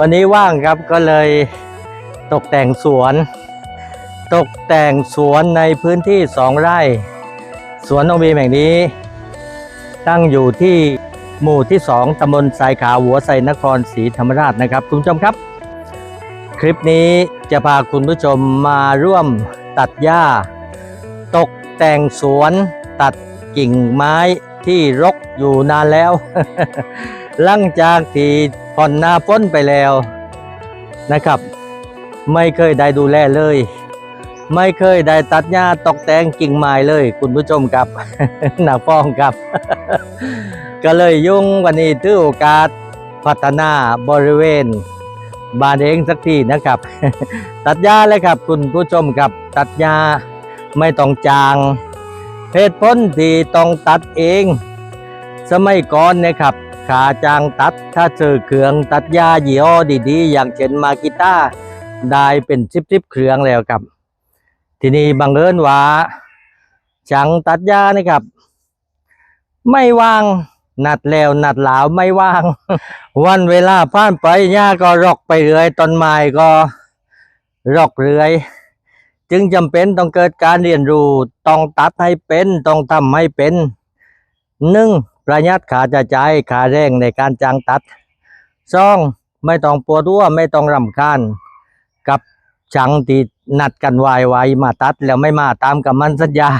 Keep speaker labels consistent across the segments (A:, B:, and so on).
A: วันนี้ว่างครับก็เลยตกแต่งสวน ตกแต่งสวนในพื้นที่สองไร่ สวนน้องบีมแห่งนี้ ตั้งอยู่ที่หมู่ที่สองตำบลทรายขาวหัวไซนครศรีธรรมราชนะครับ คุณผู้ชมครับ คลิปนี้จะพาคุณผู้ชมมาร่วมตัดหญ้า ตกแต่งสวนตัดกิ่งไม้ที่รกอยู่นานแล้ว หลังจากที่ ผ่อนนาพ้นไปแล้วนะครับ ไม่เคยได้ดูแลเลย ไม่เคยได้ตัดหญ้าตกแต่งกิ่งไม้เลย คุณผู้ชมครับหนาฟ้องครับ ก็เลยยุ่งวันนี้ถือโอกาสพัฒนาบริเวณบ้านเองสักทีนะครับ ตัดหญ้าเลยครับ คุณผู้ชมครับ ตัดหญ้าไม่ต้องจางเหตุผลที่ต้องตัดเอง สมัยก่อนนะครับ ขาจางตัดถ้าเจอเครื่องตัดหญ้ายี่ห้อดีๆ อย่างเช่นมากิต้าได้เป็นสิบๆเครื่องแล้วครับ ทีนี้บังเอิญว่าช่างตัดหญ้านะครับ ไม่ว่างนัดแล้วนัดหลาวไม่ว่าง วันเวลาผ่านไปหญ้าก็รกไปเรื่อยต้นไม้ก็รกเรื่อย จึงจำเป็นต้องเกิดการเรียนรู้ต้องตัดให้เป็นต้องทำให้เป็นหนึ่ง ประหยัดขาจะจ่ายขาแรงในการจ้างตัดสองไม่ต้องปวดหัวไม่ต้องรำคาญกับช่างที่นัดกันไว้ไว้มาตัดแล้วไม่มาตามกับมันสัญญา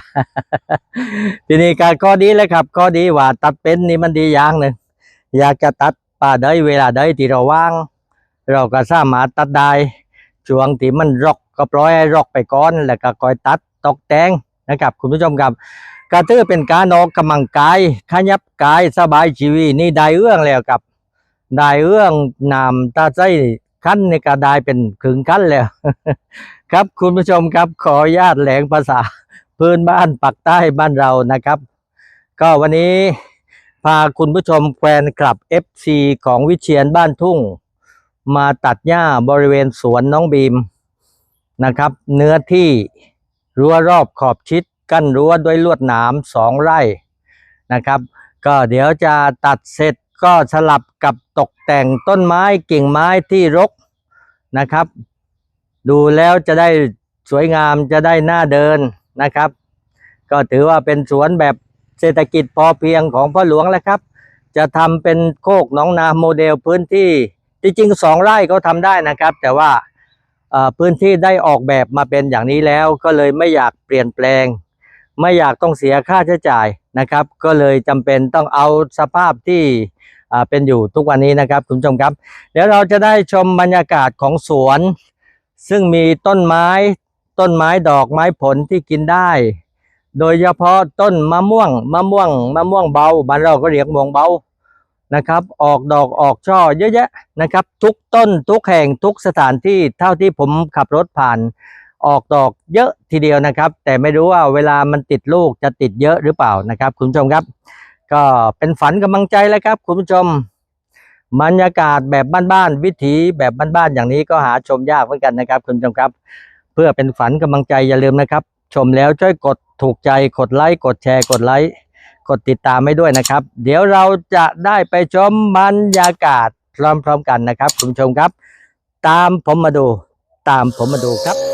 A: ทีนี้การข้อดีเลยครับข้อดีว่าตัดเป็นนี่มันดีอย่างหนึ่งอยากจะตัดป่าใดเวลาใดที่เราว่าง เราก็สามารถตัดได้ช่วงที่มันรกก็ปล่อยให้รกไปก่อน แล้วก็คอยตัดตกแต่งนะครับ คุณผู้ชมครับ ก็ถือเป็นการออกกำลังกายขยับกายสบายชีวิตนี่ได้เอื้องแล้วครับได้เอื้องนำตาใจขั้นในี่ก็ได้เป็นขึงขั้นแล้ว ครับคุณผู้ชมครับขอญาตแหลงภาษาพื้นบ้านปักใต้บ้านเรานะครับ ก็วันนี้พาคุณผู้ชมแฟนคลับ FC ของวิเชียนบ้านทุ่ง มาตัดหญ้าบริเวณสวนน้องบีมนะครับ เนื้อที่รั้วรอบขอบชิด กั้นรั้วด้วยลวดหนามสองไร่นะครับ ก็เดี๋ยวจะตัดเสร็จก็สลับกับตกแต่งต้นไม้กิ่งไม้ที่รกนะครับ ดูแล้วจะได้สวยงามจะได้น่าเดินนะครับ ก็ถือว่าเป็นสวนแบบเศรษฐกิจพอเพียงของพ่อหลวงแล้วครับ จะทำเป็นโคกหน้องนาโมเดลพื้นที่จริงๆสองไร่เขาทำได้นะครับ แต่ว่าพื้นที่ได้ออกแบบมาเป็นอย่างนี้แล้วก็เลยไม่อยากเปลี่ยนแปลง ไม่อยากต้องเสียค่าใช้จ่ายนะครับ ก็เลยจำเป็นต้องเอาสภาพที่เป็นอยู่ทุกวันนี้นะครับคุณผู้ชมครับ เดี๋ยวเราจะได้ชมบรรยากาศของสวน ซึ่งมีต้นไม้ต้นไม้ดอกไม้ผลที่กินได้ โดยเฉพาะต้นมะม่วงมะม่วงมะม่วงเบาบ้านเราก็เรียกม่วงเบานะครับ ออกดอกออกช่อเยอะแยะนะครับ ทุกต้นทุกแห่งทุกสถานที่เท่าที่ผมขับรถผ่าน ออกดอกเยอะทีเดียวนะครับ แต่ไม่รู้ว่าเวลามันติดลูกจะติดเยอะหรือเปล่านะครับ คุณผู้ชมครับ ก็เป็นฝันกำลังใจแล้วครับ คุณผู้ชมบรรยากาศแบบบ้านๆวิถีแบบบ้านๆอย่างนี้ก็หาชมยากเหมือนกันนะครับ คุณผู้ชมครับ เพื่อเป็นฝันกำลังใจอย่าลืมนะครับ ชมแล้วช่วยกดถูกใจกดไลค์กดแชร์กดไลค์กดติดตามให้ด้วยนะครับ เดี๋ยวเราจะได้ไปชมบรรยากาศพร้อมๆกันนะครับ คุณผู้ชมครับ ตามผมมาดู ตามผมมาดูครับ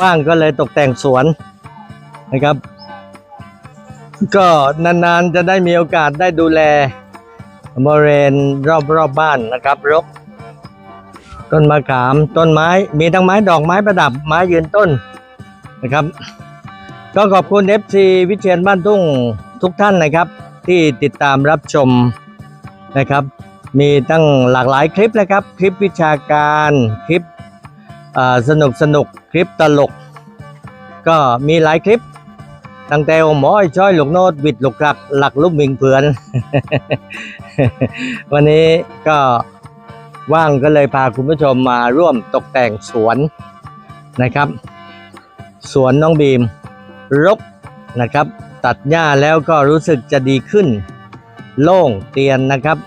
A: ว่างก็เลยตกแต่งสวนนะครับ ก็นานๆจะได้มีโอกาสได้ดูแลบริเวณรอบๆบบ้านนะครับรก ต้นมะขามต้นไม้มีทั้งไม้ดอกไม้ประดับไม้ยืนต้นนะครับ ก็ขอบคุณ FC วิเชียนบ้านทุ่งทุกท่านนะครับ ที่ติดตามรับชมนะครับ มีตั้งหลากหลายคลิปนะครับ คลิปวิชาการคลิป สนุกสนุกคลิปตลก ก็มีหลายคลิป ตั้งแต่หมอยช้อยลูกโนดวิดลูกหลักหลักลูกมิงเผือน วันนี้ก็ว่างก็เลยพาคุณผู้ชมมาร่วมตกแต่งสวนนะครับ สวนน้องบีมรกนะครับ ตัดหญ้าแล้วก็รู้สึกจะดีขึ้น โล่งเตียนนะครับ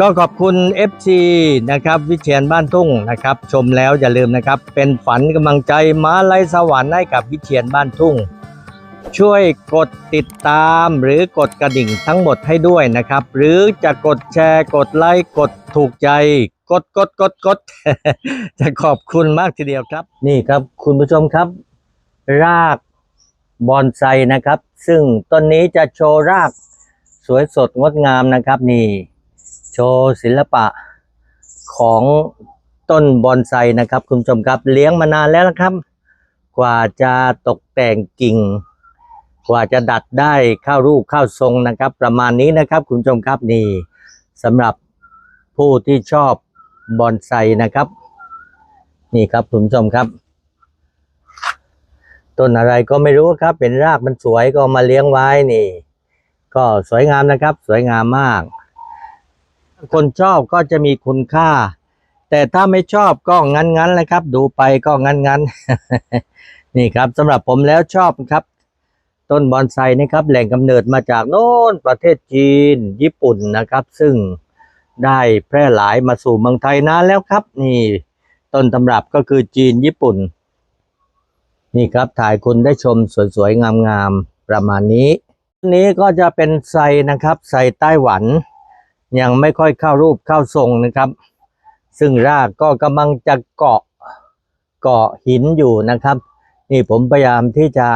A: ก็ขอบคุณ FC นะครับวิเชียนบ้านทุ่งนะครับ ชมแล้วอย่าลืมนะครับ เป็นฝันกำลังใจมาไลยสวรรค์ให้กับวิเชียนบ้านทุ่ง ช่วยกดติดตามหรือกดกระดิ่งทั้งหมดให้ด้วยนะครับ หรือจะกดแชร์กดไลค์กดถูกใจ กดกดกดกดจะขอบคุณมากทีเดียวครับ นี่ครับคุณผู้ชมครับ รากบอนไซนะครับ ซึ่งต้นนี้จะโชว์รากสวยสดงดงามนะครับนี่ โชว์ศิลปะของต้นบอนไซนะครับ คุณผู้ชมครับเลี้ยงมานานแล้วนะครับ กว่าจะตกแต่งกิ่ง กว่าจะดัดได้เข้ารูปเข้าทรงนะครับ ประมาณนี้นะครับ คุณผู้ชมครับนี่สำหรับผู้ที่ชอบบอนไซนะครับ นี่ครับคุณผู้ชมครับ ต้นอะไรก็ไม่รู้ครับเป็นรากมันสวยก็มาเลี้ยงไว้นี่ ก็สวยงามนะครับ สวยงามมาก คนชอบก็จะมีคุณค่า แต่ถ้าไม่ชอบก็งั้นงั้นๆเลยครับ ดูไปก็งั้นงั้นๆนี่ครับสำหรับผมแล้วชอบครับ ต้นบอนไซนะครับแหล่งกำเนิดมาจากโน้นประเทศจีน ญี่ปุ่นนะครับ ซึ่งได้แพร่หลายมาสู่เมืองไทยนานแล้วครับ นี่ต้นตำรับก็คือจีนญี่ปุ่น นี่ครับถ่ายคุณได้ชมสวยๆงามๆประมาณนี้นนี้ก็จะเป็นไซนะครับไซไต้หวัน ยังไม่ค่อยเข้ารูปเข้าทรงนะครับ ซึ่งรากก็กำลังจะเกาะเกาะหินอยู่นะครับ นี่ผมพยายามที่จะ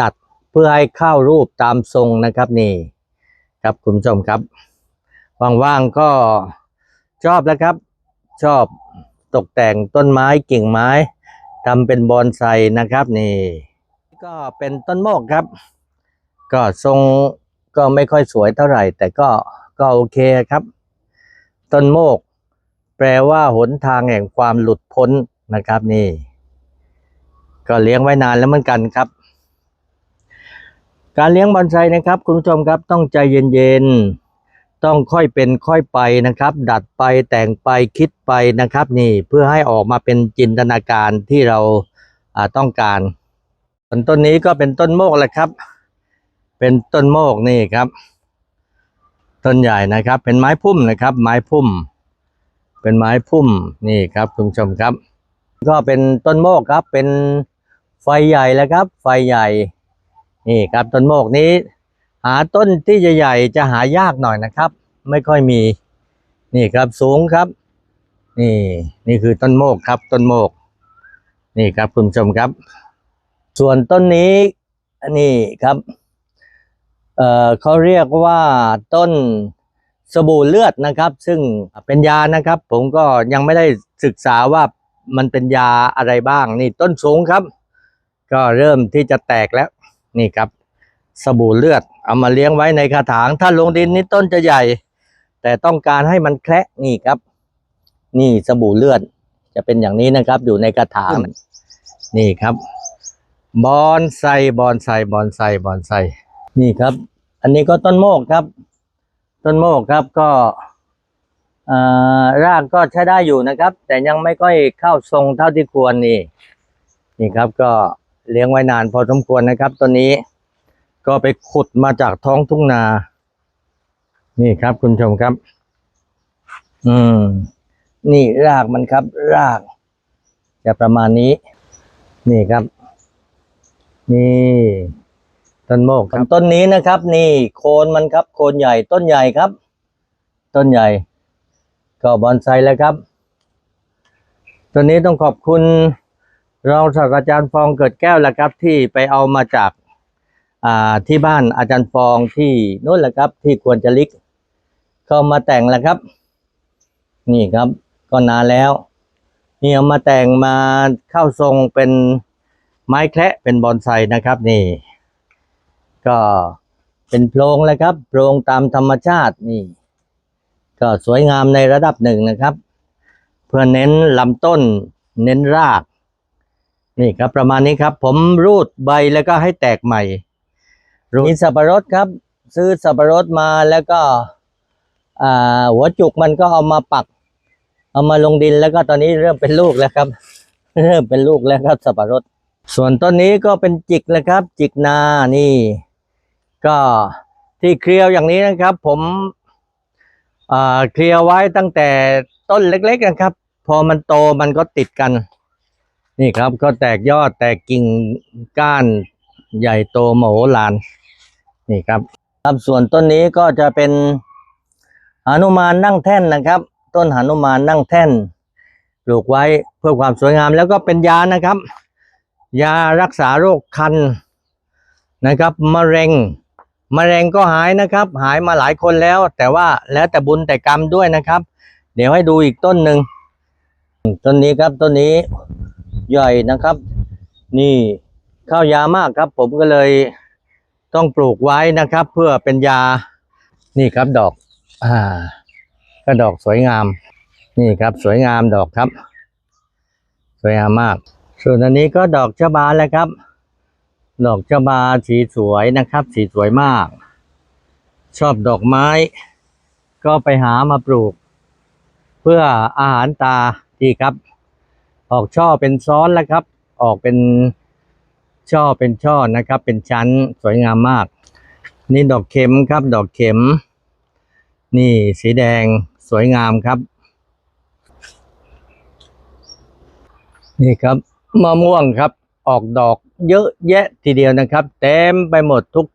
A: ดัดเพื่อให้เข้ารูปตามทรงนะครับนี่ ครับคุณผู้ชมครับว่างๆก็ชอบแล้วครับ ชอบตกแต่งต้นไม้กิ่งไม้ทำเป็นบอนไซนะครับนี่ ก็เป็นต้นโมกครับ ก็ทรงก็ไม่ค่อยสวยเท่าไหร่ แต่ก็ ก็โอเคครับ ต้นโมก แปลว่าหนทางแห่งความหลุดพ้นนะครับนี่ ก็เลี้ยงไว้นานแล้วเหมือนกันครับ การเลี้ยงบอนไซนะครับ คุณผู้ชมครับต้องใจเย็นๆต้องค่อยเป็นค่อยไปนะครับ ดัดไปแต่งไปคิดไปนะครับ นี่เพื่อให้ออกมาเป็นจินตนาการที่เราต้องการส่วนต้นนี้ก็เป็นต้นโมกแหละครับ เป็นต้นโมกนี่ครับ ต้นใหญ่นะครับ เป็นไม้พุ่มนะครับ ไม้พุ่ม เป็นไม้พุ่มนี่ครับคุณผู้ชมครับ ก็เป็นต้นโมกครับ เป็นไฟใหญ่แล้วครับ ไฟใหญ่ นี่ครับต้นโมกนี้ หาต้นที่ใหญ่ๆจะหายากหน่อยนะครับ ไม่ค่อยมี นี่ครับสูงครับ นี่นี่คือต้นโมกครับ ต้นโมก นี่ครับคุณผู้ชมครับ ส่วนต้นนี้อันนี้ครับ เอ่อเขาเรียกว่าต้นสบู่เลือดนะครับ ซึ่งเป็นยานะครับ ผมก็ยังไม่ได้ศึกษาว่ามันเป็นยาอะไรบ้าง นี่ต้นสูงครับ ก็เริ่มที่จะแตกแล้วนี่ครับ สบู่เลือด เอามาเลี้ยงไว้ในกระถาง ถ้าลงดินนี่ต้นจะใหญ่ แต่ต้องการให้มันแคระนี่ครับ นี่สบู่เลือดจะเป็นอย่างนี้นะครับ อยู่ในกระถางนี่ครับบอนไซบอนไซบอนไซบอนไซ นี่ครับ อันนี้ก็ต้นโมกครับ ต้นโมกครับก็รากก็ใช้ได้อยู่นะครับ แต่ยังไม่ค่อยเข้าทรงเท่าที่ควรนี่นี่ครับก็เลี้ยงไว้นานพอสมควรนะครับต้นนี้ก็ไปขุดมาจากท้องทุ่งนา นี่ครับคุณชมครับ อืม นี่รากมันครับ ราก จะประมาณนี้ นี่ครับ นี่ ต้นโมกครับต้นนี้นะครับ นี่โคนมันครับ โคนใหญ่ต้นใหญ่ครับ ต้นใหญ่ ก็บอนไซแล้วครับต้นนี้ต้องขอบคุณรองศาสตราจารย์ฟองเกิดแก้วแหละครับ ที่ไปเอามาจากอ่าที่บ้านอาจารย์ฟองที่นู่นแหละครับ ที่ควรจะลิก เข้ามาแต่งแล้วครับ นี่ครับก็นานแล้วนี่เอามาแต่งมาเข้าทรงเป็นไม้แคระเป็นบอนไซนะครับ นี่ ก็เป็นโพรงเลยครับโพรงตามธรรมชาตินี่ ก็สวยงามในระดับหนึ่งนะครับ เพื่อเน้นลำต้น เน้นราก นี่ครับประมาณนี้ครับ ผมรูดใบแล้วก็ให้แตกใหม่รูดมีสับปะรดครับ ซื้อสับปะรดมาแล้วก็อ่าหัวจุกมันก็เอามาปัก เอามาลงดินแล้วก็ตอนนี้เริ่มเป็นลูกแล้วครับ เริ่มเป็นลูกแล้วครับสับปะรด ส่วนต้นนี้ก็เป็นจิกแล้วครับ จิกนานี่ ก็ที่เคลียวอย่างนี้นะครับ ผมเคลียวไว้ตั้งแต่ต้นเล็ก ๆ นะครับ พอมันโตมันก็ติดกัน นี่ครับก็แตกยอดแตกกิ่งก้านใหญ่โตมโหฬารนี่ครับ ครับส่วนต้นนี้ก็จะเป็นหนุมานนั่งแท่นนะครับ ต้นหนุมานนั่งแท่นปลูกไว้เพื่อความสวยงามแล้วก็เป็นยานะครับ ยารักษาโรคคันนะครับมะเร็ง มะเร็งก็หายนะครับ หายมาหลายคนแล้ว แต่ว่าแล้วแต่บุญแต่กรรมด้วยนะครับ เดี๋ยวให้ดูอีกต้นหนึ่งต้นนี้ครับต้นนี้ใหญ่นะครับ นี่ข้าวยามากครับ ผมก็เลยต้องปลูกไว้นะครับ เพื่อเป็นยานี่ครับดอก อ่า ก็ดอกสวยงาม นี่ครับ สวยงามดอกครับ สวยงามมาก ส่วนอันนี้ก็ดอกชะบาแล้วครับ ดอกชะบาสีสวยนะครับ สีสวยมาก ชอบดอกไม้ ก็ไปหามาปลูก เพื่ออาหารตาดีครับ ออกช่อเป็นซ้อนแล้วครับ ออกเป็นช่อเป็นช่อนะครับ เป็นชั้นสวยงามมาก นี่ดอกเข็มครับ ดอกเข็ม นี่สีแดงสวยงามครับ นี่ครับมะม่วงครับ ออกดอกเยอะแยะทีเดียวนะครับ เต็มไปหมดทุก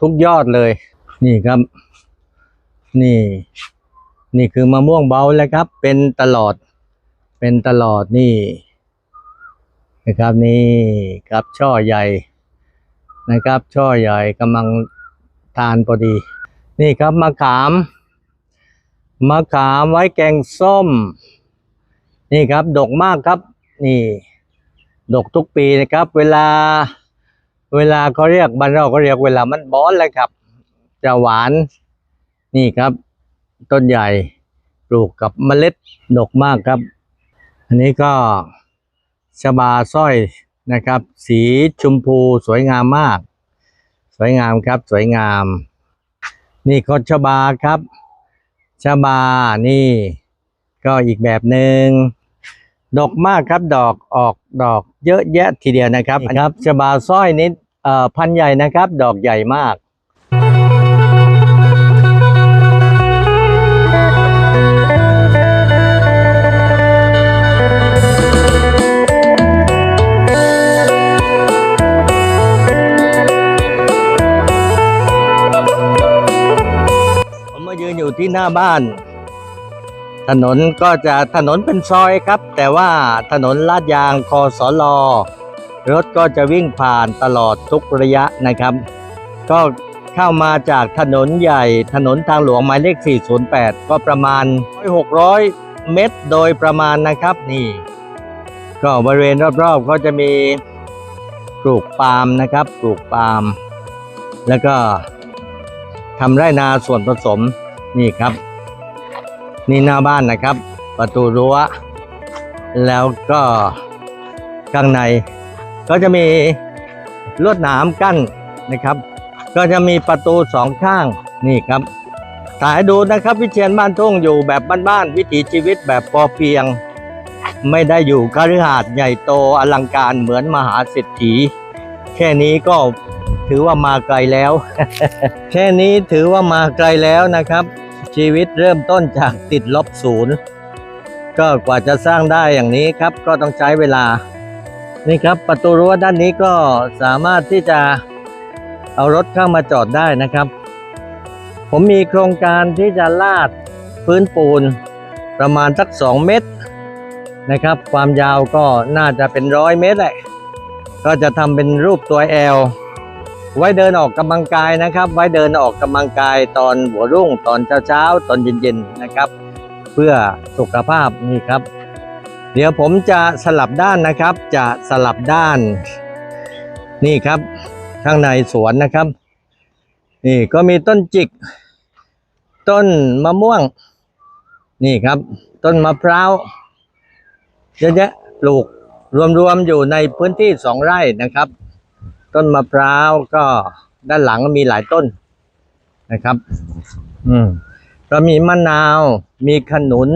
A: ทุกยอดเลย นี่ครับ นี่ นี่คือมะม่วงเบาแล้วครับ เป็นตลอด เป็นตลอดนี่นะครับนี่ครับช่อใหญ่นะครับ ช่อใหญ่กำลังทานพอดี นี่ครับมะขามมะขามไว้แกงส้ม นี่ครับดกมากครับ นี่ ดกทุกปีนะครับ เวลา เวลาเขาเรียกบ้านเราก็เรียกเวลามันบอนเลยครับ จะหวานนี่ครับ ต้นใหญ่ปลูกกับเมล็ดดกมากครับ อันนี้ก็ชบาสร้อยนะครับ สีชมพูสวยงามมาก สวยงามครับ สวยงาม นี่ก็ชบาครับชบานี่ ก็อีกแบบหนึ่ง ดกมากครับดอกออกดอกเยอะแยะทีเดียวนะครับนี่ครับชบาสร้อยนี้เอ่อพันธุ์ใหญ่นะครับ ดอกใหญ่มากผมมายืนอยู่ที่หน้าบ้าน ถนนก็จะถนนเป็นซอยครับ แต่ว่าถนนลาดยางคอสอลอรถก็จะวิ่งผ่านตลอดทุกระยะนะครับ ก็เข้ามาจากถนนใหญ่ถนนทางหลวงหมายเลข 408 ก็ประมาณ 600 เมตรโดยประมาณนะครับนี่ ก็บริเวณรอบๆก็จะมีปลูกปาล์มนะครับปลูกปาล์มแล้วก็ทำไร่นาส่วนผสมนี่ครับ นี่หน้าบ้านนะครับ ประตูรั้ว แล้วก็ข้างใน ก็จะมีลวดหนามกั้นนะครับ ก็จะมีประตูสองข้างนี่ครับถ่ายดูนะครับวิเชียนบ้านทุ่งอยู่แบบบ้านๆวิถีชีวิตแบบพอเพียง ไม่ได้อยู่คฤหาสน์ใหญ่โตอลังการเหมือนมหาเศรษฐีแค่นี้ก็ถือว่ามาไกลแล้ว แค่นี้ถือว่ามาไกลแล้วนะครับ ชีวิตเริ่มต้นจากติดลบศูนย์ก็กว่าจะสร้างได้อย่างนี้ครับ ก็ต้องใช้เวลา นี่ครับประตูรั้วด้านนี้ก็สามารถที่จะเอารถเข้ามาจอดได้นะครับ ผมมีโครงการที่จะลาดพื้นปูนประมาณสักสองเมตรนะครับ ความยาวก็น่าจะเป็นร้อยเมตรแหละก็จะทำเป็นรูปตัวแอล ไว้เดินออกกำลังกายนะครับ ไว้เดินออกกำลังกายตอนหัวรุ่งตอนเช้าๆตอนเย็นๆนะครับ เพื่อสุขภาพนี่ครับ เดี๋ยวผมจะสลับด้านนะครับ จะสลับด้าน นี่ครับ ข้างในสวนนะครับ นี่ก็มีต้นจิก ต้นมะม่วง นี่ครับ ต้นมะพร้าวเยอะแยะปลูกรวมๆอยู่ในพื้นที่สองไร่นะครับ ต้นมะพร้าวก็ด้านหลังมีหลายต้นนะครับ อืมเรามีมะนาว มีขนุน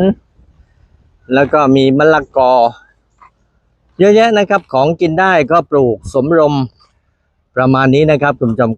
A: แล้วก็มีมะละกอ เยอะแยะนะครับ ของกินได้ก็ปลูกสมรมประมาณนี้นะครับคุณจอม